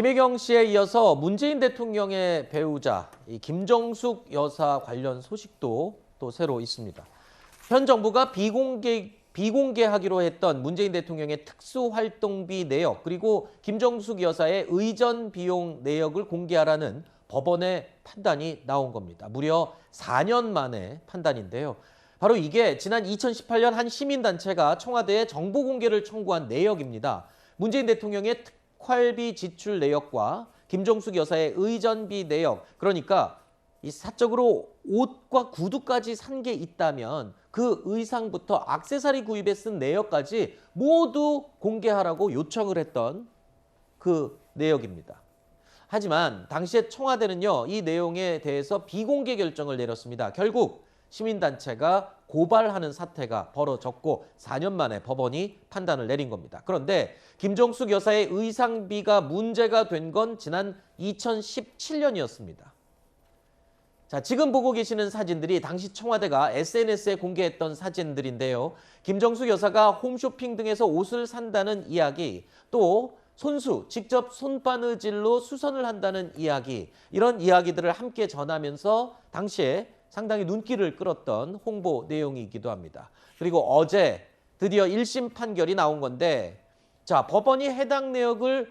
김혜경 씨에 이어서 문재인 대통령의 배우자 이 김정숙 여사 관련 소식도 또 새로 있습니다. 현 정부가 비공개 비공개하기로 했던 문재인 대통령의 특수활동비 내역 그리고 김정숙 여사의 의전 비용 내역을 공개하라는 법원의 판단이 나온 겁니다. 무려 4년 만에 판단인데요. 바로 이게 지난 2018년 한 시민단체가 청와대에 정보 공개를 청구한 내역입니다. 문재인 대통령의 특 활비 지출 내역과 김종숙 여사의 의전비 내역, 그러니까 이 사적으로 옷과 구두까지 산 게 있다면 그 의상부터 액세서리 구입에 쓴 내역까지 모두 공개하라고 요청을 했던 그 내역입니다. 하지만 당시에 청와대는요 이 내용에 대해서 비공개 결정을 내렸습니다. 결국 시민단체가 고발하는 사태가 벌어졌고 4년 만에 법원이 판단을 내린 겁니다. 그런데 김정숙 여사의 의상비가 문제가 된 건 지난 2017년이었습니다. 자, 지금 보고 계시는 사진들이 당시 청와대가 SNS에 공개했던 사진들인데요. 김정숙 여사가 홈쇼핑 등에서 옷을 산다는 이야기, 또 손수, 직접 손바느질로 수선을 한다는 이야기, 이런 이야기들을 함께 전하면서 당시에 상당히 눈길을 끌었던 홍보 내용이기도 합니다. 그리고 어제 드디어 1심 판결이 나온 건데, 자, 법원이 해당 내역을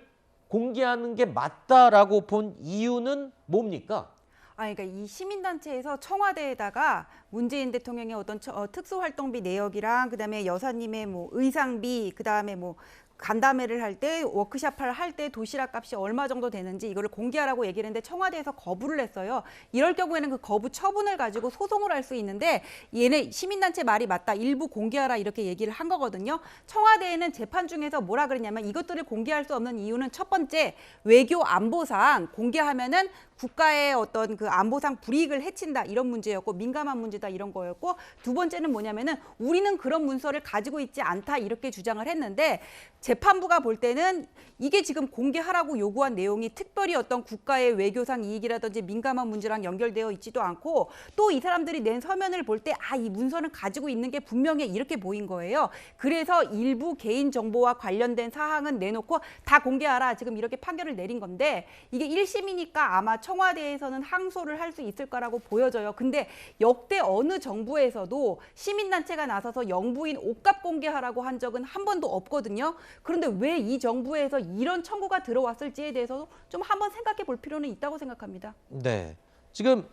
공개하는 게 맞다라고 본 이유는 뭡니까? 아, 그러니까 이 시민단체에서 청와대에다가 문재인 대통령의 어떤 처- 어, 특수활동비 내역이랑 그다음에 여사님의 뭐 의상비, 그다음에 뭐 간담회를 할 때 워크샵을 할 때 도시락 값이 얼마 정도 되는지 이거를 공개하라고 얘기를 했는데 청와대에서 거부를 했어요. 이럴 경우에는 그 거부 처분을 가지고 소송을 할 수 있는데 얘네 시민단체 말이 맞다. 일부 공개하라 이렇게 얘기를 한 거거든요. 청와대에는 재판 중에서 뭐라 그랬냐면 이것들을 공개할 수 없는 이유는 첫 번째 외교 안보상 공개하면은 국가의 어떤 그 안보상 불이익을 해친다 이런 문제였고 민감한 문제다 이런 거였고 두 번째는 뭐냐면은 우리는 그런 문서를 가지고 있지 않다 이렇게 주장을 했는데 재판부가 볼 때는 이게 지금 공개하라고 요구한 내용이 특별히 어떤 국가의 외교상 이익이라든지 민감한 문제랑 연결되어 있지도 않고 또 이 사람들이 낸 서면을 볼 때 아 이 문서는 가지고 있는 게 분명해 이렇게 보인 거예요. 그래서 일부 개인 정보와 관련된 사항은 내놓고 다 공개하라 지금 이렇게 판결을 내린 건데 이게 1심이니까 아마 청와대에서는 항소를 할 수 있을 거라고 보여져요. 근데 역대 어느 정부에서도 시민단체가 나서서 영부인 옷값 공개하라고 한 적은 한 번도 없거든요. 그런데 왜 이 정부에서 이런 청구가 들어왔을지에 대해서도 좀 한번 생각해 볼 필요는 있다고 생각합니다. 네. 지금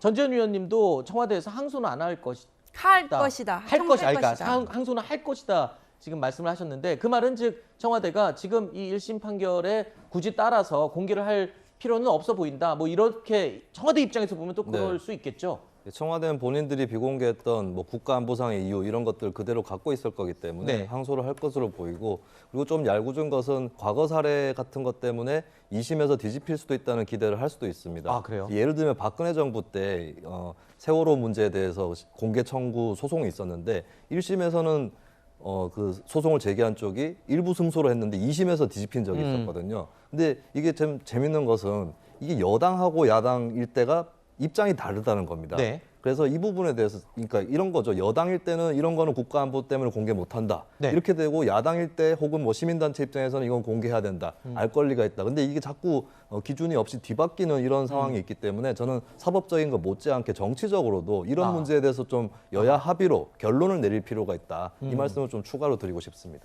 전재현 위원님도 청와대에서 항소는 안 할 것이다. 할 것이다. 할 것이 것이다. 항소는 할 것이다. 지금 말씀을 하셨는데 그 말은 즉 청와대가 지금 이 1심 판결에 굳이 따라서 공개를 할 필요는 없어 보인다. 뭐 이렇게 청와대 입장에서 보면 또 그럴 네. 수 있겠죠. 청와대는 본인들이 비공개했던 뭐 국가안보상의 이유 이런 것들 그대로 갖고 있을 거기 때문에 네. 항소를 할 것으로 보이고 그리고 좀 얄궂은 것은 과거 사례 같은 것 때문에 2심에서 뒤집힐 수도 있다는 기대를 할 수도 있습니다. 아, 그래요? 예를 들면 박근혜 정부 때 어, 세월호 문제에 대해서 공개 청구 소송이 있었는데 1심에서는 어, 그 소송을 제기한 쪽이 일부 승소를 했는데 2심에서 뒤집힌 적이 음. 있었거든요. 근데 이게 좀 재밌는 것은 이게 여당하고 야당일 때가 입장이 다르다는 겁니다. 네. 그래서 이 부분에 대해서 그러니까 이런 거죠. 여당일 때는 이런 거는 국가안보 때문에 공개 못한다. 네. 이렇게 되고 야당일 때 혹은 뭐 시민단체 입장에서는 이건 공개해야 된다. 음. 알 권리가 있다. 근데 이게 자꾸 어, 기준이 없이 뒤바뀌는 이런 상황이 음. 있기 때문에 저는 사법적인 것 못지않게 정치적으로도 이런 아. 문제에 대해서 좀 여야 합의로 결론을 내릴 필요가 있다. 음. 이 말씀을 좀 추가로 드리고 싶습니다.